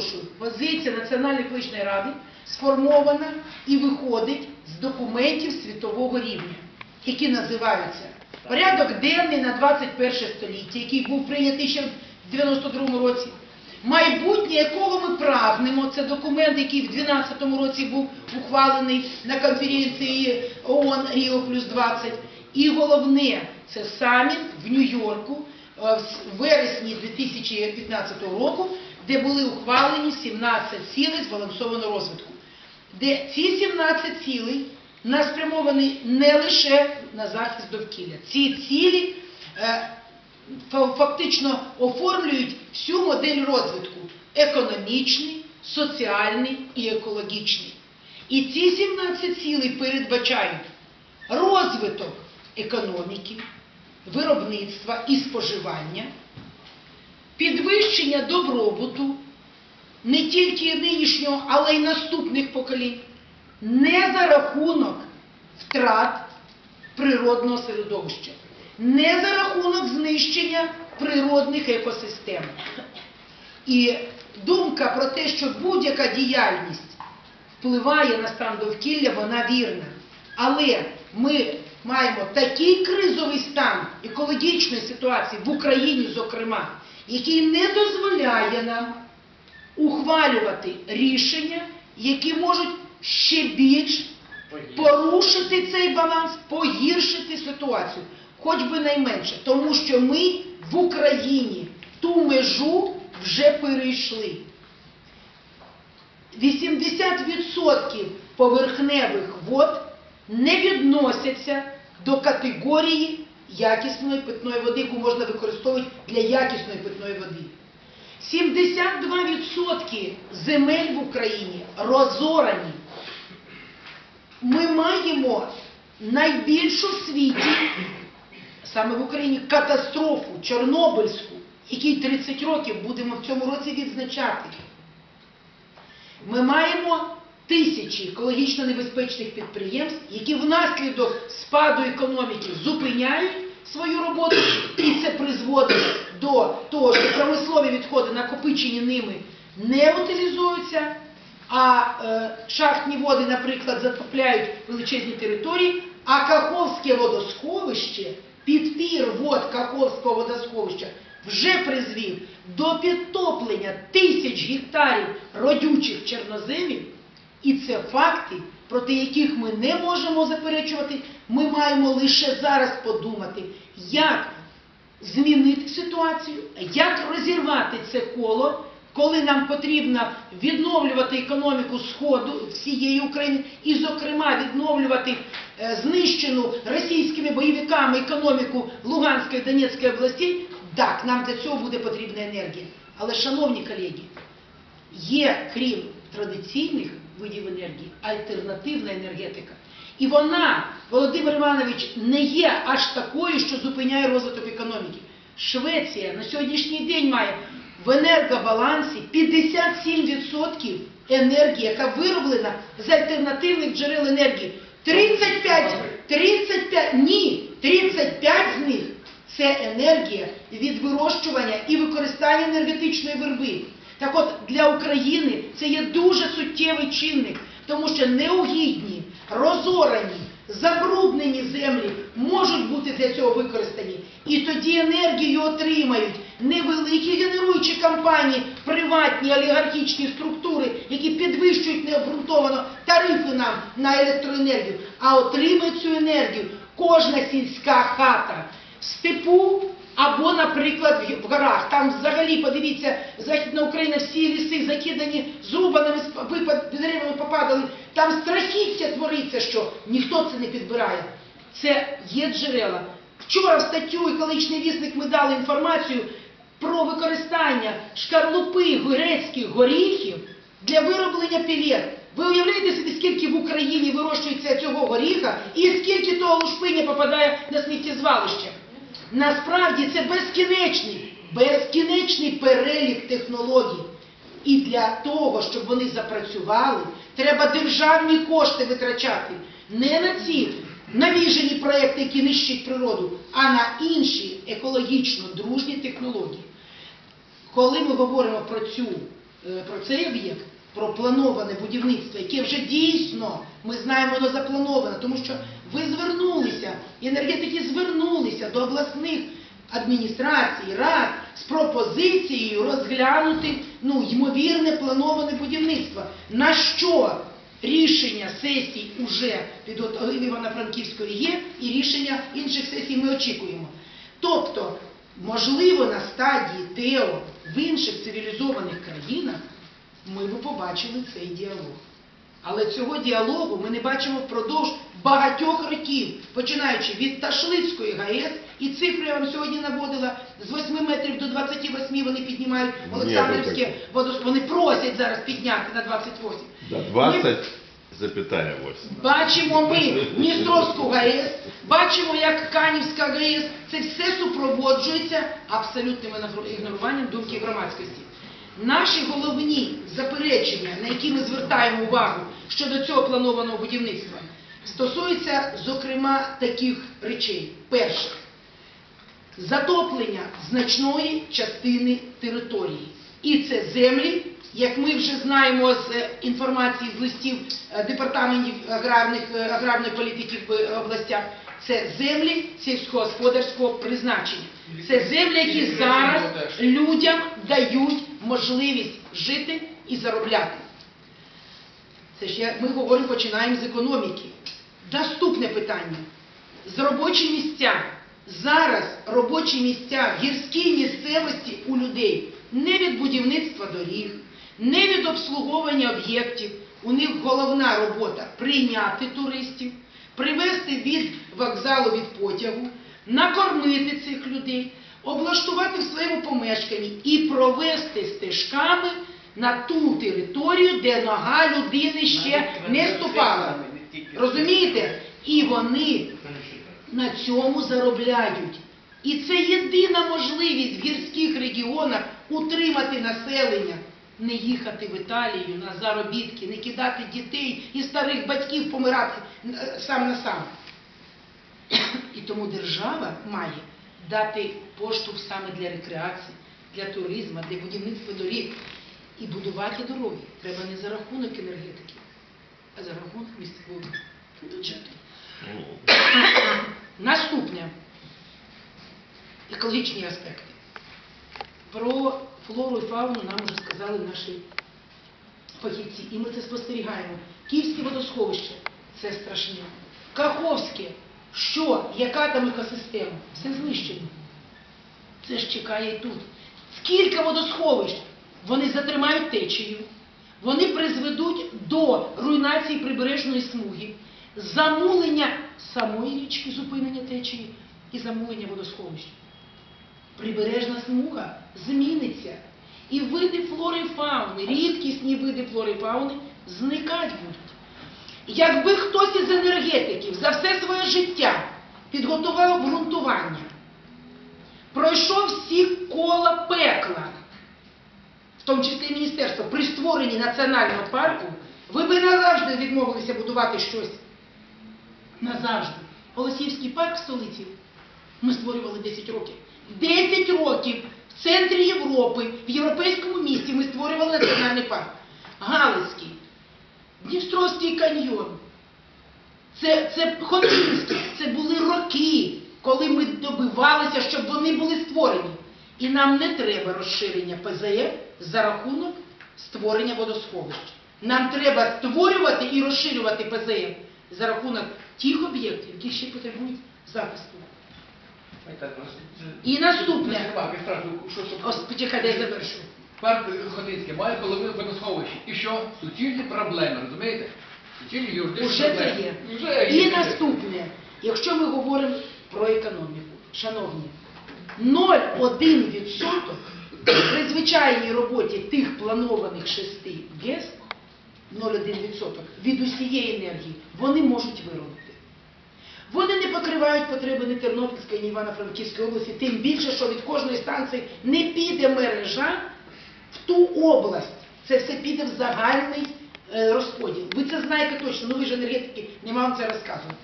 наголошую, позиція Національної екологічної ради сформована і виходить з документів світового рівня, які називаються Порядок денний на 21 століття, який був прийнятий ще в 92 році. Майбутнє, якого ми прагнемо, це документ, який в 2012 році був ухвалений на конференції ООН Ріо плюс 20. І головне, це саміт в Нью-Йорку е, в вересні 2015 року, де були ухвалені 17 цілей збалансованого розвитку. Де ці 17 цілей нас спрямовані не лише на захист довкілля. Ці цілі е, фактично оформлюють всю модель розвитку економічний, соціальний і екологічний. І ці 17 цілей передбачають розвиток економіки, виробництва і споживання, підвищення добробуту не тільки нинішнього, але й наступних поколінь, не за рахунок втрат природного середовища, не за рахунок знищення природних екосистем. І думка про те, що будь-яка діяльність впливає на стан довкілля, вона вірна. Але ми маємо такий кризовий стан екологічної ситуації в Україні, зокрема, який не дозволяє нам ухвалювати рішення, які можуть ще більш порушити цей баланс, погіршити ситуацію, хоч би найменше, тому що ми в Україні ту межу вже перейшли. 80% поверхневих вод не відносяться до категорії якісної питної води, яку можна використовувати для якісної питної води. 72% земель в Україні розорані. Ми маємо найбільшу в світі, саме в Україні, катастрофу Чорнобильську, якій 30 років будемо в цьому році відзначати. Ми маємо тисячі екологічно небезпечних підприємств, які внаслідок спаду економіки зупиняють свою роботу, і це призводить до того, що промислові відходи, накопичені ними, не утилізуються, а е, шахтні води, наприклад, затопляють величезні території, а Каховське водосховище, підпір вод Каховського водосховища вже призвів до підтоплення тисяч гектарів родючих чорноземів, і це факти, проти яких ми не можемо заперечувати. Ми маємо лише зараз подумати, як змінити ситуацію, як розірвати це коло, коли нам потрібно відновлювати економіку Сходу всієї України і, зокрема, відновлювати е, знищену російськими бойовиками економіку Луганської і Донецької областей, так, нам для цього буде потрібна енергія. Але, шановні колеги, є, крім традиційних видів енергії, альтернативна енергетика. І вона, Володимир Іванович, не є аж такою, що зупиняє розвиток економіки. Швеція на сьогоднішній день має в енергобалансі 57% енергії, яка вироблена з альтернативних джерел енергії. 35, 35, ні, 35 з них це енергія від вирощування і використання енергетичної верби. Так от для України це є дуже суттєвий чинник, тому що неугідні, розорані, забруднені землі можуть бути для цього використані. І тоді енергію отримають невеликі генеруючі компанії, приватні олігархічні структури, які підвищують необґрунтовано тарифи нам на електроенергію, а отримують цю енергію кожна сільська хата в степу або, наприклад, в- горах. Там взагалі, подивіться, Західна Україна, всі ліси закидані зрубаними, деревами попадали. Там страхіття твориться, що ніхто це не підбирає. Це є джерела. Вчора в статтю «Екологічний вісник» ми дали інформацію про використання шкарлупи грецьких горіхів для вироблення пілет. Ви уявляєте собі, скільки в Україні вирощується цього горіха і скільки того лушпиня попадає на сміттєзвалище? Насправді це безкінечний, безкінечний перелік технологій. І для того, щоб вони запрацювали, треба державні кошти витрачати не на ці навіжені проекти, які нищать природу, а на інші екологічно дружні технології. Коли ми говоримо про цю е, про цей об'єкт, про плановане будівництво, яке вже дійсно, ми знаємо, воно заплановане, тому що ви звернулися, енергетики звернулися до обласних адміністрацій, рад з пропозицією розглянути ну, ймовірне плановане будівництво. На що рішення сесій уже під Івано-Франківської є, і рішення інших сесій ми очікуємо. Тобто, можливо, на стадії ТЕО в інших цивілізованих країнах ми б побачили цей діалог. Але цього діалогу ми не бачимо впродовж багатьох років, починаючи від Ташлицької ГАЕС, і цифри я вам сьогодні наводила, з 8 метрів до 28 вони піднімають Олександрівське таке. водос... Вони просять зараз підняти на 28. Да, 20 запятая 8. Бачимо ми Дністровську ГАЕС, бачимо, як Канівська ГАЕС, це все супроводжується абсолютним ігноруванням думки громадськості. Наші головні заперечення, на які ми звертаємо увагу щодо цього планованого будівництва, стосуються, зокрема, таких речей. Перше, затоплення значної частини території. І це землі, як ми вже знаємо з е, інформації з листів е, департаментів аграрних, е, аграрної політики в областях, це землі сільськогосподарського призначення. Це землі, які зараз людям дають можливість жити і заробляти. Це ж ми говоримо, починаємо з економіки. Наступне питання. З робочі місця. Зараз робочі місця в гірській місцевості у людей не від будівництва доріг, не від обслуговування об'єктів. У них головна робота прийняти туристів, привезти від вокзалу від потягу, накормити цих людей, облаштувати в своєму помешканні і провести стежками на ту територію, де нога людини ще не ступала. Розумієте? І вони на цьому заробляють. І це єдина можливість в гірських регіонах утримати населення, не їхати в Італію на заробітки, не кидати дітей і старих батьків помирати е, сам на сам. І тому держава має дати поштовх саме для рекреації, для туризму, для будівництва доріг. І будувати дороги треба не за рахунок енергетики, а за рахунок місцевого бюджету. Наступне. Екологічні аспекти. Про флору і фауну нам вже сказали наші фахівці. І ми це спостерігаємо. Київське водосховище це страшне. Каховське, що, яка там екосистема? Все знищено. Це ж чекає і тут. Скільки водосховищ? Вони затримають течію, вони призведуть до руйнації прибережної смуги, замулення самої річки, зупинення течії і замулення водосховищ. Прибережна смуга зміниться. І види флори і фауни, рідкісні види флори і фауни зникать будуть. Якби хтось із енергетиків за все своє життя підготував обґрунтування, пройшов всі кола пекла, в тому числі міністерство, при створенні національного парку, ви би назавжди відмовилися будувати щось. Назавжди. Голосіївський парк в столиці ми створювали 10 років. 10 років в центрі Європи, в європейському місті ми створювали національний парк. Галицький, Дністровський каньйон. Це, це Хотинський, це були роки, коли ми добивалися, щоб вони були створені. І нам не треба розширення ПЗЕ за рахунок створення водосховищ. Нам треба створювати і розширювати ПЗЕ за рахунок тих об'єктів, які ще потребують захисту. І наступне. Ось, почекай, дай завершу. Парк Хотинський має половину водосховища. І що? Суцільні проблеми, розумієте? Суцільні юридичні Уже це є. Вже І наступне, якщо ми говоримо про економіку, шановні, 0,1% при звичайній роботі тих планованих шести ГЕС, 0,1% від усієї енергії, вони можуть виробити. Вони не покривають потреби ні Тернопільської, ні Івано-Франківської області, тим більше, що від кожної станції не піде мережа ту область. Це все піде в загальний е, розподіл. Ви це знаєте точно, ну ви ж енергетики, не вам це розказувати.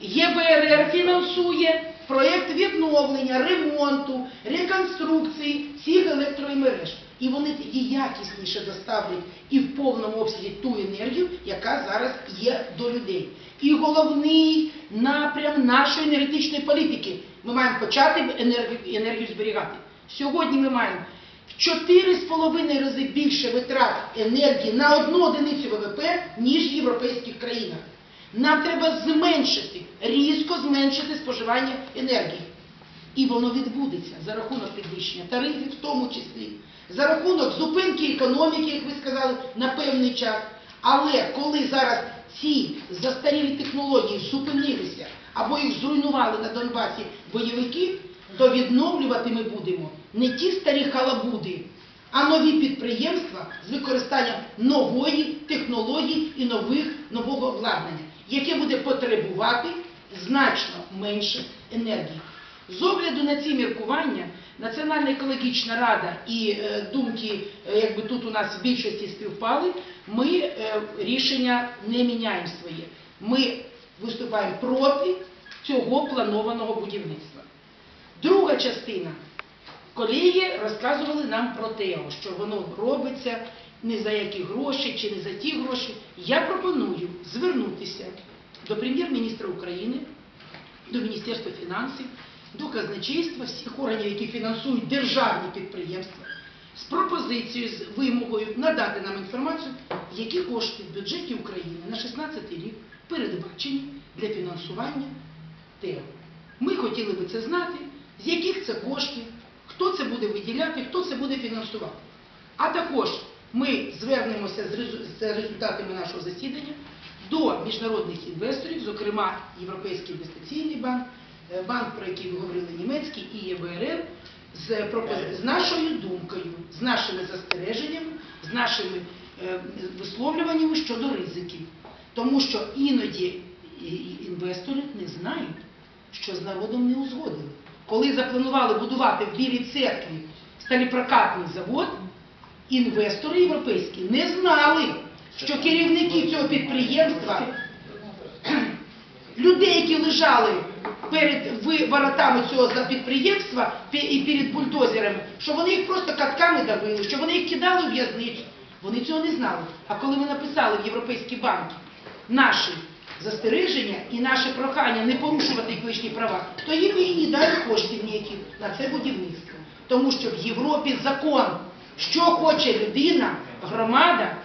ЄБРР фінансує проєкт відновлення, ремонту, реконструкції всіх електромереж. І вони тоді якісніше доставлять і в повному обсязі ту енергію, яка зараз є до людей. І головний напрям нашої енергетичної політики. Ми маємо почати енергію, енергію зберігати. Сьогодні ми маємо в 4,5 рази більше витрат енергії на одну одиницю ВВП, ніж в європейських країнах. Нам треба зменшити, різко зменшити споживання енергії. І воно відбудеться за рахунок підвищення тарифів, в тому числі, за рахунок зупинки економіки, як ви сказали, на певний час. Але коли зараз ці застарілі технології зупинилися або їх зруйнували на Донбасі бойовики, то відновлювати ми будемо не ті старі халабуди, а нові підприємства з використанням нової технології і нових нового обладнання, яке буде потребувати значно менше енергії. З огляду на ці міркування Національна екологічна рада і е, думки, е, якби тут у нас в більшості співпали, ми е, рішення не міняємо своє. Ми виступаємо проти цього планованого будівництва. Друга частина. Колеги розказували нам про те, що воно робиться не за які гроші чи не за ті гроші. Я пропоную звернутися до прем'єр-міністра України, до Міністерства фінансів, до казначейства, всіх органів, які фінансують державні підприємства, з пропозицією, з вимогою надати нам інформацію, які кошти в бюджеті України на 16 рік передбачені для фінансування ТЕО. Ми хотіли би це знати, з яких це коштів, хто це буде виділяти, хто це буде фінансувати. А також ми звернемося з результатами нашого засідання до міжнародних інвесторів, зокрема Європейський інвестиційний банк, е, банк, про який ви говорили, німецький і ЄБРР, з, з нашою думкою, з нашими застереженнями, з нашими е, висловлюваннями щодо ризиків. Тому що іноді інвестори не знають, що з народом не узгодили. Коли запланували будувати в Білій церкві сталіпрокатний завод, інвестори європейські не знали, що керівники цього підприємства, людей, які лежали перед воротами цього підприємства і перед бульдозерами, що вони їх просто катками давили, що вони їх кидали в в'язницю. Вони цього не знали. А коли ми написали в європейські банки наші застереження і наше прохання не порушувати екологічні права, то їм і не дали коштів ніяких на це будівництво. Тому що в Європі закон, що хоче людина, громада,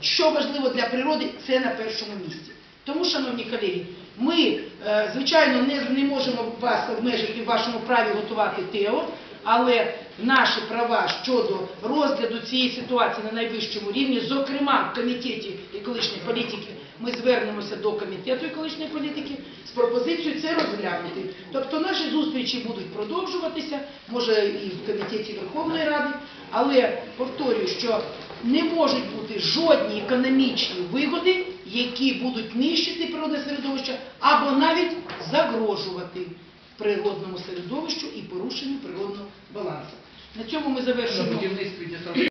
що важливо для природи, це на першому місці. Тому, шановні колеги, ми, е, звичайно, не, не можемо вас обмежити в вашому праві готувати ТЕО, але наші права щодо розгляду цієї ситуації на найвищому рівні, зокрема в комітеті екологічної політики, ми звернемося до комітету екологічної політики з пропозицією це розглянути. Тобто наші зустрічі будуть продовжуватися, може і в комітеті Верховної Ради, але повторюю, що не можуть бути жодні економічні вигоди, які будуть нищити природне середовище або навіть загрожувати природному середовищу і порушенню природного балансу. На цьому ми завершуємо. будівництві ті 40